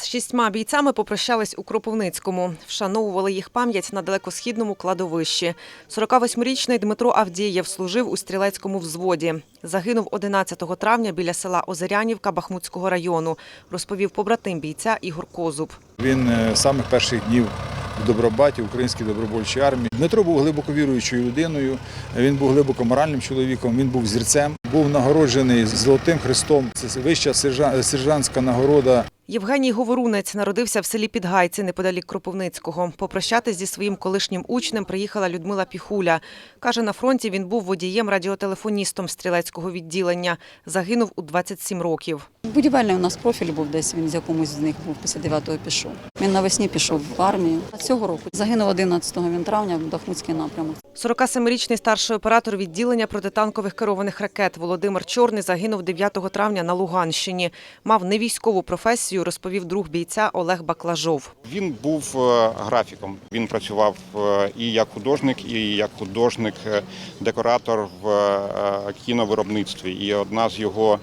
З шістьма бійцями попрощались у Кропивницькому. Вшановували їх пам'ять на далекосхідному кладовищі. 48-річний Дмитро Авдієв служив у стрілецькому взводі. Загинув 11 травня біля села Озерянівка Бахмутського району, розповів побратим бійця Ігор Козуб. Він е, з самих перших днів в Добробаті, Українській добровольчій армії. Дмитро був глибоко віруючою людиною, він був глибоко моральним чоловіком, він був зірцем, був нагороджений Золотим Хрестом. Це вища сержантська нагорода Євгеній Говорунець народився в селі Підгайці неподалік Кропивницького. Попрощатись зі своїм колишнім учнем приїхала Людмила Піхуля. Каже, на фронті він був водієм-радіотелефоністом стрілецького відділення. Загинув у 27 років. Будівельний у нас профіль був десь, він з якомусь з них був після 9-го пішов. Він навесні пішов в армію. А цього року загинув 11 він травня в Бахмутський напрямок. 47-річний старший оператор відділення протитанкових керованих ракет Володимир Чорний загинув 9 травня на Луганщині. Мав невійськову професію, розповів друг бійця Олег Баклажов. Він був е, графіком. Він працював е, і як художник, і як художник-декоратор в е, кіновиробництві. І одна з його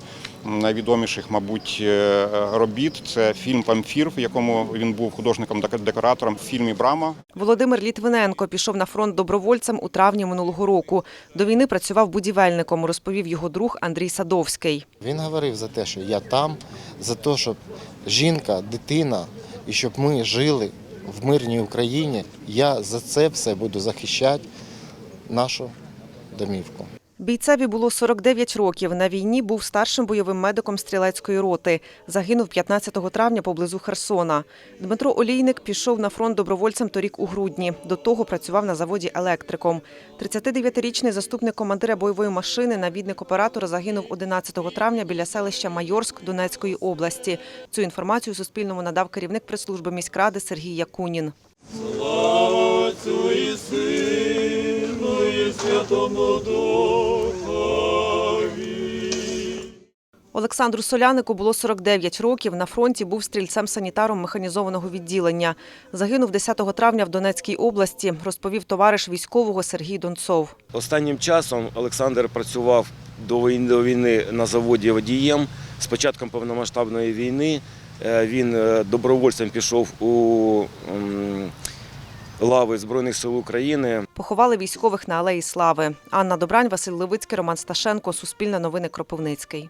найвідоміших, мабуть, е, робіт це фільм Памфір, в якому він був художником-декоратором в фільмі Брама. Володимир Літвиненко пішов на фронт добровольцем у травні минулого року. До війни працював будівельником, розповів його друг Андрій Садовський. Він говорив за те, що я там, за те, щоб жінка, дитина і щоб ми жили в мирній Україні. Я за це все буду захищати нашу домівку. Бійцеві було 49 років. На війні був старшим бойовим медиком стрілецької роти. Загинув 15 травня поблизу Херсона. Дмитро Олійник пішов на фронт добровольцем торік у грудні. До того працював на заводі електриком. 39-річний заступник командира бойової машини, навідник оператора, загинув 11 травня біля селища Майорськ Донецької області. Цю інформацію Суспільному надав керівник прес-служби міськради Сергій Якунін. Отцю і Сину, і Святому Духові. Олександру Солянику було 49 років. На фронті був стрільцем-санітаром механізованого відділення. Загинув 10 травня в Донецькій області, розповів товариш військового Сергій Донцов. Останнім часом Олександр працював до війни, на заводі водієм. З початком повномасштабної війни е, він е, добровольцем пішов у лави Збройних сил України. Поховали військових на Алеї Слави. Анна Добрань, Василь Левицький, Роман Сташенко. Суспільне новини Кропивницький.